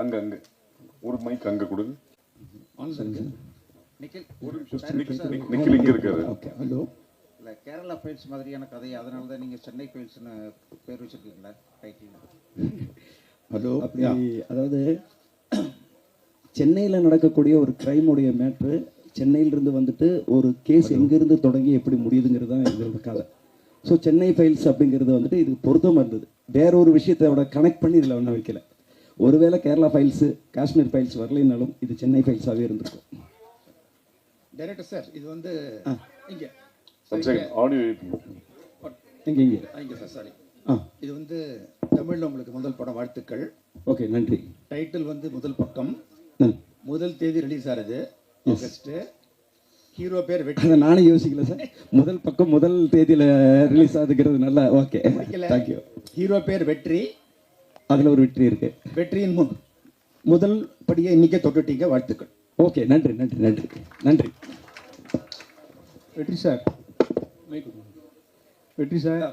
அங்க அங்க. ஒரு மைக் அங்க கொடுங்க நிக்கில் நிக்கில் இங்க இருக்காரு. ஓகே ஹலோ இல்லை கேரளா ஃபைல்ஸ் மாதிரியான கதை அதனால தான் நீங்கள் சென்னை ஃபைல்ஸ்னு பேர் வச்சிருக்கீங்களா டைட்டில் ஹலோ அப்படி அதாவது சென்னையில் நடக்கக்கூடிய ஒரு கிரைமுடைய மேட்ரு சென்னையிலிருந்து வந்துட்டு ஒரு கேஸ் எங்கேருந்து தொடங்கி எப்படி முடியுதுங்கிறது தான் இதோட கதை ஸோ சென்னை ஃபைல்ஸ் அப்படிங்கிறது வந்துட்டு இது பொருத்தமாக இருந்தது. வேற ஒரு விஷயத்தோட கனெக்ட் பண்ணி இதில் ஒன்றும் வைக்கல. ஒருவேளை கேரளா ஃபைல்ஸு காஷ்மீர் ஃபைல்ஸ் வரலைன்னாலும் இது சென்னை ஃபைல்ஸாகவே இருந்திருக்கும். டைரக்டர் சார் இது வந்து இங்கே. ஆடியோ எங்கே இங்கே. இங்கே சார் சாரி ஆ. இது வந்து தமிழில் உங்களுக்கு முதல் படம் வாழ்த்துக்கள். ஓகே நன்றி. டைட்டில் வந்து முதல் பக்கம். முதல் தேதி ரிலீஸ் ஆகுது ஆகஸ்ட் ஹீரோ பேர் வெற்றி. அதை நானே யோசிக்கல சார் முதல் பக்கம் முதல் தேதியில் ரிலீஸ் ஆகுதுங்கிறது நல்லா ஓகே தேங்க்யூ ஹீரோ பேர் வெற்றி. அதில் ஒரு வெற்றி இருக்குது வெற்றியின் முன் முதல் படியை இன்னைக்கே தொட்டுட்டீங்க வாழ்த்துக்கள். ஓகே நன்றி நன்றி நன்றி நன்றி. வெற்றி சார். வெற்றி சார்.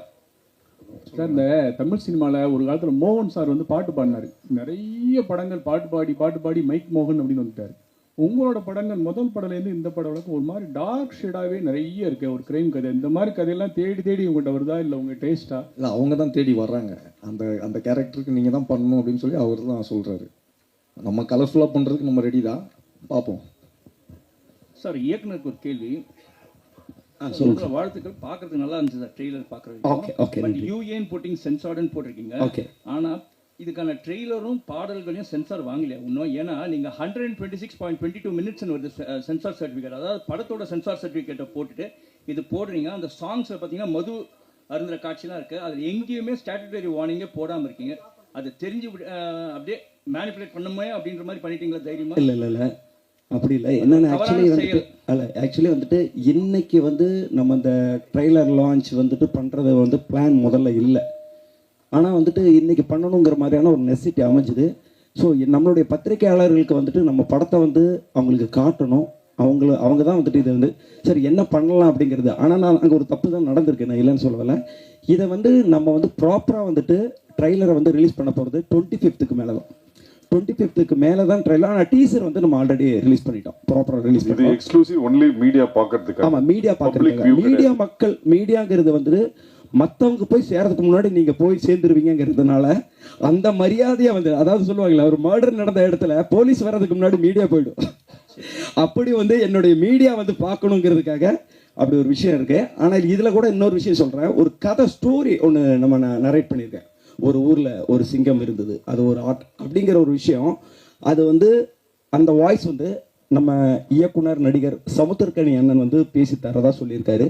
சார் இந்த தமிழ் சினிமாவில் ஒரு காலத்தில் மோகன் சார் வந்து பாட்டு பாடினார். நிறைய படங்கள் பாட்டு பாடி பாட்டு பாடி மைக் மோகன் அப்படின்னு வந்துட்டார். உங்களோட படங்கள் முதல் படம்லேருந்து இந்த படம் வரைக்கும் ஒரு மாதிரி டார்க் ஷேடாகவே நிறைய இருக்கு. ஒரு கிரைம் கதை. இந்த மாதிரி கதையெல்லாம் தேடி தேடி உங்கள்கிட்ட வருதா? இல்லை உங்கள் டேஸ்ட்டா இல்லை அவங்க தான் தேடி வர்றாங்க. அந்த அந்த கேரக்டருக்கு நீங்கள் தான் பண்ணணும் அப்படின்னு சொல்லி அவர் தான் சொல்கிறாரு நம்ம கலர்ஃபுல்லாக பண்ணுறதுக்கு நம்ம ரெடி தான். பார்ப்போம் சார் இயக்குனருக்கு ஒரு கேள்வி. உங்களோட வாழ்த்துக்கள். பார்க்கறதுக்கு நல்லா இருந்துச்சு சார் ட்ரெய்லர் Okay, பார்க்குறது okay, பட் நன்றி. யூஏன் போட்டிங் சென்சார்டுன்னு போட்டிருக்கீங்க? Okay. ஆனா இதுக்கான ட்ரெய்லரும் பாடல்களையும் சென்சார் வாங்கலையா? இன்னும் ஏன்னா நீங்க hundred and twenty six point twenty two minutes வருது சென்சார் சர்டிஃபிகேட் அதாவது படத்தோட சென்சார் சர்டிஃபிகேட்டை போட்டுட்டு இது போடுறீங்க. அந்த சாங்ஸில் பார்த்தீங்கன்னா மது அருந்துற காட்சிலாம் இருக்கு. அதில் எங்கேயுமே ஸ்டாட்டுட்டரி வார்னிங்கே போடாமல் இருக்கீங்க. அது தெரிஞ்சு அப்படியே மேனிப்புலேட் பண்ணுமே அப்படின்ற மாதிரி பண்ணிட்டீங்களா தைரியமா? இல்லை இல்லை இல்லை. அப்படி இல்லை. என்னென்ன ஆக்சுவலி வந்துட்டு. அல்ல ஆக்சுவலி வந்துட்டு இன்னைக்கு வந்து நம்ம இந்த ட்ரெய்லர் லான்ச் வந்துட்டு பண்ணுறது வந்து பிளான் முதல்ல இல்லை. ஆனால் வந்துட்டு இன்னைக்கு பண்ணணுங்கிற மாதிரியான ஒரு நெசிட்டி அமைஞ்சுது. ஸோ நம்மளுடைய பத்திரிகையாளர்களுக்கு வந்துட்டு நம்ம படத்தை வந்து அவங்களுக்கு காட்டணும். அவங்கள அவங்க தான் வந்துட்டு இதை வந்து சரி என்ன பண்ணலாம் அப்படிங்கிறது. ஆனால் நான் அங்கே ஒரு தப்பு தான் நடந்திருக்கு நான் இல்லைன்னு சொல்லலை. இதை வந்து நம்ம வந்து ப்ராப்பராக வந்துட்டு ட்ரெய்லரை வந்து ரிலீஸ் பண்ண போகிறது டுவெண்ட்டி ஃபிஃப்த்துக்கு மேலே தான். டுவெண்ட்டி ஃபிஃப்த்துக்கு மேலே தான் ட்ரெய்லர் ஆனால் டீசர் வந்து நம்ம ஆல்ரெடி ரிலீஸ் பண்ணிட்டோம். ப்ராப்பராக ரிலீஸ் பண்ணிட்டோம். எக்ஸ்க்ளூசிவ் ஒன்லி மீடியா பாக்குறதுக்கு ஆமா மீடியா பார்க்கறதுக்கு மீடியா மக்கள் மீடியாங்கிறது வந்து மற்றவங்க போய் சேர்றதுக்கு முன்னாடி நீங்க போய் சேர்ந்துருவீங்கிறதுனால அந்த மரியாதையை வந்து அதாவது சொல்லுவாங்களே ஒரு மர்டர் நடந்த இடத்துல போலீஸ் வர்றதுக்கு முன்னாடி மீடியா போயிடும். அப்படி வந்து என்னுடைய மீடியா வந்து பார்க்கணுங்கிறதுக்காக அப்படி ஒரு விஷயம் இருக்கு. ஆனால் இதுல கூட இன்னொரு விஷயம் சொல்றேன். ஒரு கதை ஸ்டோரி ஒன்று நம்ம நான் நரேட் பண்ணியிருக்கேன். ஒரு ஊர்ல ஒரு சிங்கம் இருந்தது. அது ஒரு ஆர்ட் அப்படிங்கிற ஒரு விஷயம். அது வந்து அந்த வாய்ஸ் வந்து நம்ம இயக்குனர் நடிகர் சமுத்திரக்கணி அண்ணன் வந்து பேசி தரதா சொல்லியிருக்காரு.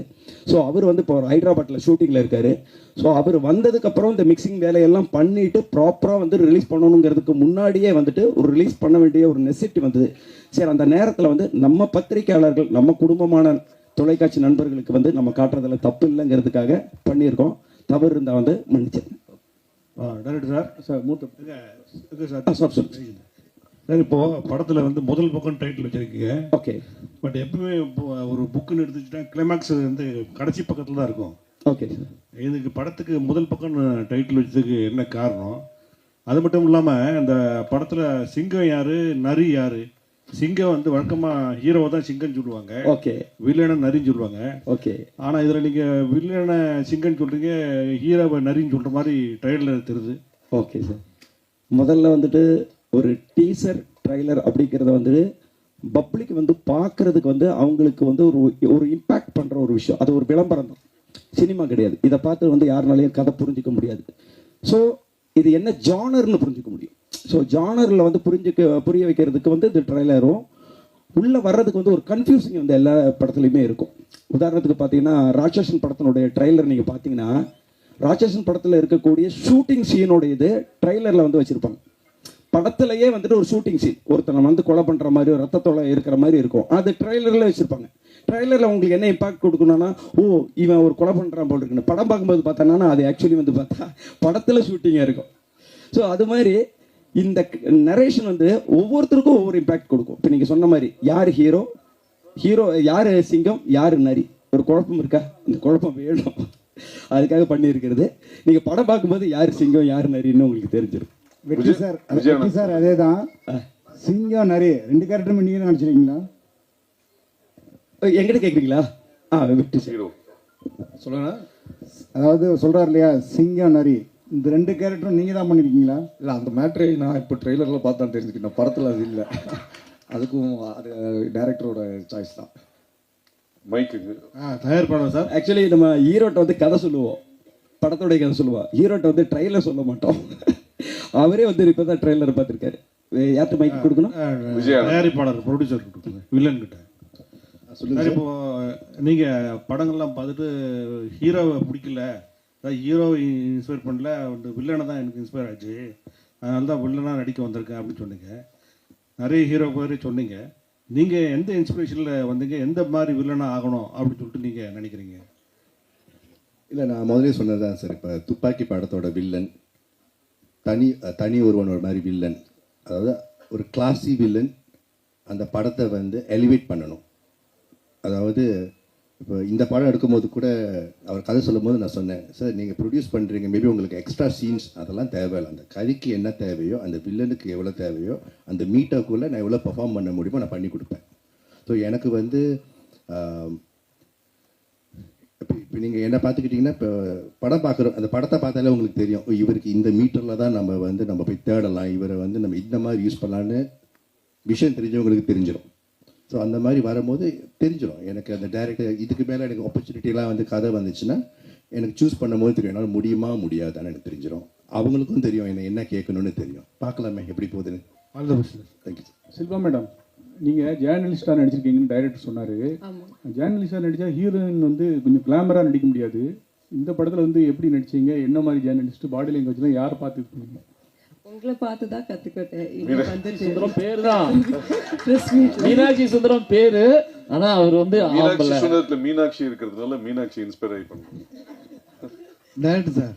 ஸோ அவர் வந்து இப்போ ஹைதராபாத்தில் ஷூட்டிங்கில் இருக்காரு. ஸோ அவர் வந்ததுக்கப்புறம் இந்த மிக்சிங் வேலையெல்லாம் பண்ணிட்டு ப்ராப்பராக வந்து ரிலீஸ் பண்ணணுங்கிறதுக்கு முன்னாடியே வந்துட்டு ஒரு ரிலீஸ் பண்ண வேண்டிய ஒரு நெசிட்டி வந்தது. சரி அந்த நேரத்தில் வந்து நம்ம பத்திரிக்கையாளர்கள் நம்ம குடும்பமான தொலைக்காட்சி நண்பர்களுக்கு வந்து நம்ம காட்டுறதுல தப்பு இல்லைங்கிறதுக்காக பண்ணியிருக்கோம். தவறு இருந்தால் வந்து மன்னிச்சிருங்க. Director sir. சார் மூத்த சார். சார் சொல்லு சார் இப்போ படத்தில் வந்து முதல் பக்கம் டைட்டில் வச்சிருக்கீங்க. ஓகே பட் எப்பவுமே ஒரு புக்குன்னு எடுத்துக்கிட்டா கிளைமேக்ஸ் வந்து கடைசி பக்கத்தில் தான் இருக்கும். ஓகே சார் இதுக்கு படத்துக்கு முதல் பக்கம் டைட்டில் வச்சதுக்கு என்ன காரணம்? அது மட்டும் இல்லாமல் இந்த படத்தில் சிங்கம் யாரு நரி யாரு? சிங்கம் வந்து வழக்கமாக ஹீரோவை தான் சிங்கம் சொல்லுவாங்க. ஓகே வில்லனை நரின்னு சொல்லுவாங்க. ஓகே ஆனால் இதில் நீங்கள் வில்லனை சிங்கம்னு சொல்கிறீங்க ஹீரோவை நரின்னு சொல்கிற மாதிரி ட்ரெயிலர் தெரியுது. ஓகே சார் முதல்ல வந்துட்டு ஒரு டீசர் ட்ரைலர் அப்படிங்கிறத வந்து பப்ளிக் வந்து பார்க்கறதுக்கு வந்து அவங்களுக்கு வந்து ஒரு ஒரு இம்பேக்ட் பண்ணுற ஒரு விஷயம். அது ஒரு விளம்பரம் தான். சினிமா கிடையாது. இதை பார்த்து வந்து யாருனாலையும் கதை புரிஞ்சிக்க முடியாது. ஸோ இது என்ன ஜானர்னு புரிஞ்சிக்க முடியும். ஸோ ஜானரில் வந்து புரிஞ்சுக்க புரிய வைக்கிறதுக்கு வந்து இந்த ட்ரைலரும் உள்ளே வர்றதுக்கு வந்து ஒரு கன்ஃபியூசிங் வந்து எல்லா படத்துலையுமே இருக்கும். உதாரணத்துக்கு பார்த்தீங்கன்னா ராட்சசன் படத்தினுடைய ட்ரைலர் நீங்கள் பார்த்தீங்கன்னா ராட்சசன் படத்தில் இருக்கக்கூடிய ஷூட்டிங் சீனுடைய இது ட்ரைலரில் வந்து வச்சுருப்பாங்க. படத்துலயே வந்துட்டு ஒரு ஷூட்டிங் சீன் ஒருத்தனை வந்து கொலை பண்ற மாதிரி ஒரு ரத்தத்தொலை இருக்கிற மாதிரி இருக்கும். அது ட்ரைலர்ல வச்சிருப்பாங்க. ட்ரெய்லரில் உங்களுக்கு என்ன இம்பாக்ட் கொடுக்கணும்னா ஓ இவன் ஒரு கொலை பண்ணுறான் போல் இருக்குன்னு. படம் பார்க்கும்போது பார்த்தோன்னா அது ஆக்சுவலி வந்து பார்த்தா படத்தில் ஷூட்டிங்காக இருக்கும். ஸோ அது மாதிரி இந்த நரேஷன் வந்து ஒவ்வொருத்தருக்கும் ஒவ்வொரு இம்பாக்ட் கொடுக்கும். இப்போ நீங்கள் சொன்ன மாதிரி யார் ஹீரோ ஹீரோ யார் சிங்கம்? யார் நரி? ஒரு குழப்பம் இருக்கா? இந்த குழப்பம் வேணும். அதுக்காக பண்ணியிருக்கிறது. நீங்கள் படம் பார்க்கும்போது யார் சிங்கம் யார் நரின்னு உங்களுக்கு தெரிஞ்சிடும் வெற்றி விஜய்- சார். வெற்றி சார் அதே தான் சிங்கம் நிறைய. ரெண்டு கேரக்டரும் நீங்கள் நினச்சிருக்கீங்களா? எங்கிட்ட கேட்குறீங்களா ஆ வெற்றி சார். ஹீரோ சொல்லுங்க. அதாவது சொல்கிறார் இல்லையா சிங்கம் நரி. இந்த ரெண்டு கேரக்டரும் நீங்கள் தான் பண்ணியிருக்கீங்களா இல்லை அந்த மேட்ரை நான் இப்போ ட்ரெய்லரில் பார்த்து தான் தெரிஞ்சுக்கிட்டேன் படத்தில் அது இல்லை. அதுக்கும் அது டைரக்டரோட சாய்ஸ் தான். மைக்குங்க ஆ தயாரிப்பாளர் சார். ஆக்சுவலி நம்ம ஹீரோட்ட வந்து கதை சொல்லுவோம். படத்தோடைய கதை சொல்லுவோம். ஹீரோட்ட வந்து ட்ரெய்லர் சொல்ல மாட்டோம். அவரே வந்து இப்போ தான் ட்ரெய்லர் பார்த்துருக்காரு. யார்கிட்ட மைக் கொடுக்கணும். தயாரிப்பாளர் ப்ரொடியூசர் கொடுத்துருங்க. வில்லன் கிட்ட சார் இப்போ நீங்க படங்கள்லாம் பார்த்துட்டு ஹீரோவை பிடிக்கல. அதாவது ஹீரோவை இன்ஸ்பயர் பண்ணல. வந்து வில்லனை தான் எனக்கு இன்ஸ்பயர் ஆச்சு. அதனால தான் வில்லனாக நடிக்க வந்திருக்கேன் அப்படின்னு சொன்னீங்க. நிறைய ஹீரோ பேர் சொன்னீங்க. நீங்க எந்த இன்ஸ்பிரேஷனில் வந்தீங்க? எந்த மாதிரி வில்லனாக ஆகணும் அப்படின்னு சொல்லிட்டு நீங்க நினைக்கிறீங்க? இல்லை நான் முதலே சொன்னது தான் சார் இப்போ துப்பாக்கி படத்தோட வில்லன் தனி தனி ஒருவனோட மாதிரி வில்லன் அதாவது ஒரு கிளாஸி வில்லன் அந்த படத்தை வந்து எலிவேட் பண்ணணும். அதாவது இப்போ இந்த படம் எடுக்கும்போது கூட அவர் கதை சொல்லும்போது நான் சொன்னேன் சார் நீங்கள் ப்ரொடியூஸ் பண்ணுறீங்க மேபி உங்களுக்கு எக்ஸ்ட்ரா சீன்ஸ் அதெல்லாம் தேவையில்லை. அந்த கதைக்கு என்ன தேவையோ அந்த வில்லனுக்கு எவ்வளோ தேவையோ அந்த மீட்டாக்குள்ளே நான் எவ்வளோ பெர்ஃபார்ம் பண்ண முடியுமோ நான் பண்ணி கொடுப்பேன். ஸோ எனக்கு வந்து இப்போ நீங்கள் என்ன பார்த்துக்கிட்டிங்கன்னா இப்போ படம் பார்க்குறோம் அந்த படத்தை பார்த்தாலே உங்களுக்கு தெரியும் இவருக்கு இந்த மீட்டரில் தான் நம்ம வந்து நம்ம போய் தேடலாம். இவரை வந்து நம்ம இந்த மாதிரி யூஸ் பண்ணலான்னு விஷயம் தெரிஞ்சவங்களுக்கு தெரிஞ்சிடும் ஸோ அந்த மாதிரி வரும்போது தெரிஞ்சிடும் எனக்கு அந்த டேரக்டர் இதுக்கு மேலே எனக்கு ஆப்பர்ச்சுனிட்டிலாம் வந்து கதை வந்துச்சுன்னா எனக்கு சூஸ் பண்ணும்போது தெரியும். என்னால் முடியுமா முடியாதான்னு எனக்கு தெரிஞ்சிடும் அவங்களுக்கும் தெரியும் என்ன என்ன கேட்கணும்னு தெரியும். பார்க்கலாமே எப்படி போகுதுன்னு. All the best thank you Silva madam நீங்க ஜேர்னலிஸ்டா நடிச்சிருக்கீங்கன்னு டைரக்டர் சொன்னாரு. ஜேர்னலிஸ்டா நடிச்சா ஹீரோயின் வந்து கொஞ்சம் கிளாமரா நடிக்க முடியாது. இந்த படத்துல வந்து எப்படி நடிச்சீங்க? என்ன மாதிரி ஜேர்னலிஸ்ட் பாடி லாங்குவேஜ்லாம் யார் பார்த்து பண்ணீங்க உங்களை பார்த்து தான் வந்துட்டு சுந்தரம் பேர் தான். மீனாட்சி சுந்தரம் பேரு. ஆனா அவர் வந்து மீனாட்சி சுந்தரத்துல மீனாட்சி இருக்கிறதுனால மீனாட்சி இன்ஸ்பயர் ஆகி பண்ணுங்க டேரக்டர் சார்.